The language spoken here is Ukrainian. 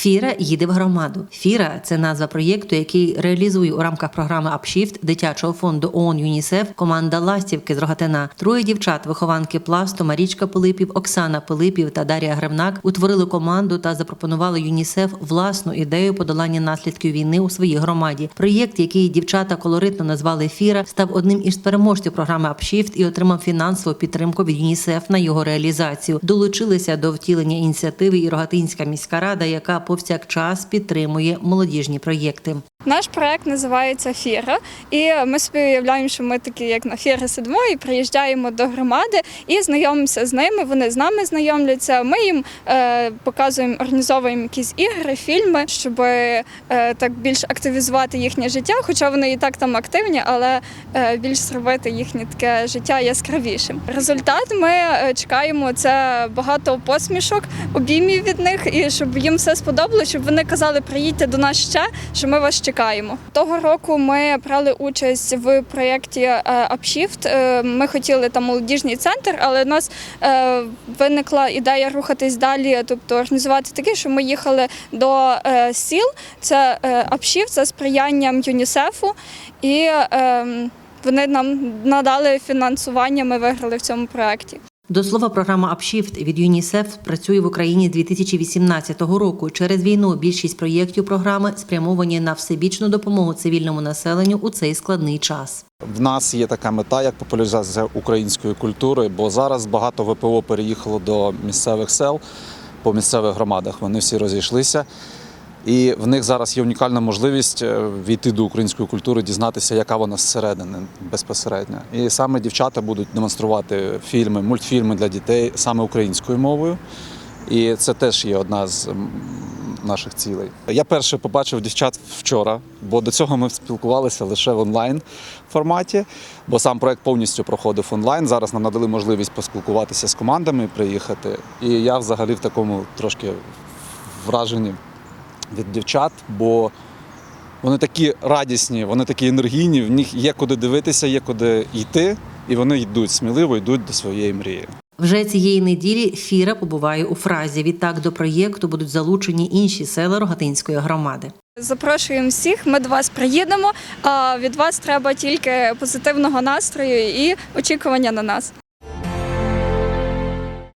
Фіра їде в громаду. Фіра це назва проєкту, який реалізує у рамках програми Upshift дитячого фонду ООН ЮНІСЕФ команда Ластівки з Рогатина. Троє дівчат, вихованки пласту Марічка Пилипів, Оксана Пилипів та Дар'я Гребнак утворили команду та запропонували ЮНІСЕФ власну ідею подолання наслідків війни у своїй громаді. Проєкт, який дівчата колоритно назвали Фіра, став одним із переможців програми Upshift і отримав фінансову підтримку від ЮНІСЕФ на його реалізацію. Долучилися до втілення ініціативи і Рогатинська міська рада, яка повсякчас підтримує молодіжні проєкти. Наш проект називається Фіра, і ми собі уявляємо, що ми такі, як на фіри сидимо і приїжджаємо до громади і знайомимося з ними. Вони з нами знайомляться. Ми їм е, показуємо, організовуємо якісь ігри, фільми, щоб е, так більш активізувати їхнє життя. Хоча вони і так там активні, але е, більш зробити їхнє таке життя яскравішим. Результат ми е, чекаємо це багато посмішок, обіймів від них, і щоб їм все сподобалося, щоб вони казали, приїдьте до нас ще, що ми вас чекаємо. Того року ми брали участь в проєкті е, Upshift. Е, Ми хотіли там молодіжний центр, але у нас е, виникла ідея рухатись далі, тобто організувати таке, що ми їхали до е, сіл. Це е, Upshift за сприянням ЮНІСЕФу і. е, Вони нам надали фінансування, ми виграли в цьому проєкті. До слова, програма Upshift від ЮНІСЕФ працює в Україні з 2018 року. Через війну більшість проєктів програми спрямовані на всебічну допомогу цивільному населенню у цей складний час. В нас є така мета, як популяризація української культури, бо зараз багато ВПО переїхало до місцевих сел по місцевих громадах. Вони всі розійшлися. І в них зараз є унікальна можливість е, війти до української культури, дізнатися, яка вона зсередини безпосередньо. І саме дівчата будуть демонструвати фільми, мультфільми для дітей саме українською мовою. І це теж є одна з наших цілей. Я перше побачив дівчат вчора, бо до цього ми спілкувалися лише в онлайн форматі, бо сам проект повністю проходив онлайн. Зараз нам надали можливість поспілкуватися з командами, приїхати. І я взагалі в такому трошки враженні від дівчат, бо вони такі радісні, вони такі енергійні, в них є куди дивитися, є куди йти, і вони йдуть сміливо, йдуть до своєї мрії. Вже цієї неділі Фіра побуває у фразі. Відтак до проєкту будуть залучені інші села Рогатинської громади. Запрошуємо всіх. Ми до вас приїдемо. А від вас треба тільки позитивного настрою і очікування на нас.